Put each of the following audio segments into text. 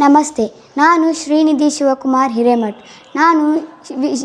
ನಮಸ್ತೆ, ನಾನು ಶ್ರೀನಿಧಿ ಶಿವಕುಮಾರ್ ಹಿರೇಮಠ್. ನಾನು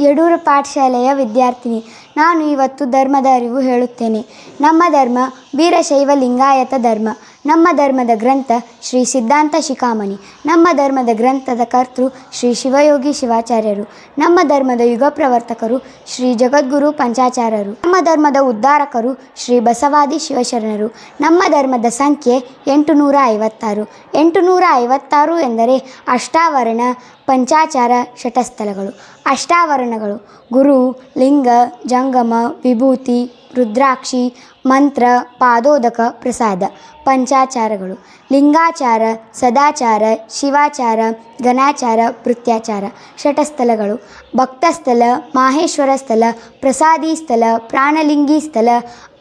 ಯಡೂರು ಪಾಠಶಾಲೆಯ ವಿದ್ಯಾರ್ಥಿನಿ. ನಾನು ಇವತ್ತು ಧರ್ಮದ ಅರಿವು ಹೇಳುತ್ತೇನೆ. ನಮ್ಮ ಧರ್ಮ ವೀರಶೈವ ಲಿಂಗಾಯತ ಧರ್ಮ. ನಮ್ಮ ಧರ್ಮದ ಗ್ರಂಥ ಶ್ರೀ ಸಿದ್ಧಾಂತ ಶಿಖಾಮಣಿ. ನಮ್ಮ ಧರ್ಮದ ಗ್ರಂಥದ ಕರ್ತೃ ಶ್ರೀ ಶಿವಯೋಗಿ ಶಿವಾಚಾರ್ಯರು. ನಮ್ಮ ಧರ್ಮದ ಯುಗ ಪ್ರವರ್ತಕರು ಶ್ರೀ ಜಗದ್ಗುರು ಪಂಚಾಚಾರ್ಯರು. ನಮ್ಮ ಧರ್ಮದ ಉದ್ಧಾರಕರು ಶ್ರೀ ಬಸವಾದಿ ಶಿವಶರಣರು. ನಮ್ಮ ಧರ್ಮದ ಸಂಖ್ಯೆ ಎಂಟು ನೂರ ಐವತ್ತಾರು. ಎಂಟು ನೂರ ಐವತ್ತಾರು ಎಂದರೆ ಅಷ್ಟಾವರಣ ಪಂಚಾಚಾರ ಶಟಸ್ಥಲಗಳು ಅಷ್ಟಾವರಣಗಳು. ಗುರು, ಲಿಂಗ, ಜಂಗಮ, ವಿಭೂತಿ, ರುದ್ರಾಕ್ಷಿ, ಮಂತ್ರ, ಪಾದೋದಕ, ಪ್ರಸಾದ, ಪಂಚಾಚಾರಗಳು. ಲಿಂಗಾಚಾರ, ಸದಾಚಾರ, ಶಿವಾಚಾರ, ಘನಾಚಾರ ಭೃತ್ಯಾಚಾರ ಷಟಸ್ಥಲಗಳು. ಭಕ್ತಸ್ಥಲ, ಮಾಹೇಶ್ವರ ಸ್ಥಳ ಪ್ರಸಾದಿ ಸ್ಥಳ ಪ್ರಾಣಲಿಂಗಿ ಸ್ಥಳ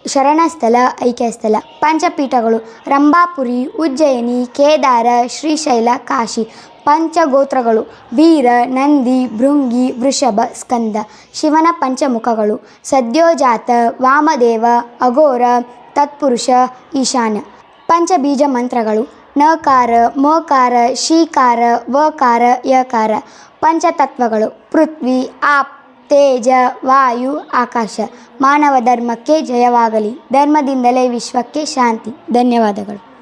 ಶರಣಸ್ಥಳ ಐಕ್ಯಸ್ಥಳ ಪಂಚಪೀಠಗಳು, ರಂಭಾಪುರಿ, ಉಜ್ಜಯಿನಿ, ಕೇದಾರ, ಶ್ರೀಶೈಲ, ಕಾಶಿ, ಪಂಚಗೋತ್ರಗಳು, ವೀರ, ನಂದಿ, ಭೃಂಗಿ, ವೃಷಭ, ಸ್ಕಂದ, ಶಿವನ ಪಂಚಮುಖಗಳು, ಸದ್ಯೋಜಾತ, ವಾಮದೇವ, ಅಘೋರ, ತತ್ಪುರುಷ, ಈಶಾನ್ಯ. ಪಂಚಬೀಜ ಮಂತ್ರಗಳು, ನಕಾರ, ಮಕಾರ, ಶೀಕಾರ, ವಕಾರ, ಯಕಾರ. ಪಂಚತತ್ವಗಳು, ಪೃಥ್ವಿ, ಆಪ್. ತೇಜ ವಾಯು ಆಕಾಶ ಮಾನವ ಧರ್ಮಕ್ಕೆ ಜಯವಾಗಲಿ. ಧರ್ಮದಿಂದಲೇ ವಿಶ್ವಕ್ಕೆ ಶಾಂತಿ. ಧನ್ಯವಾದಗಳು.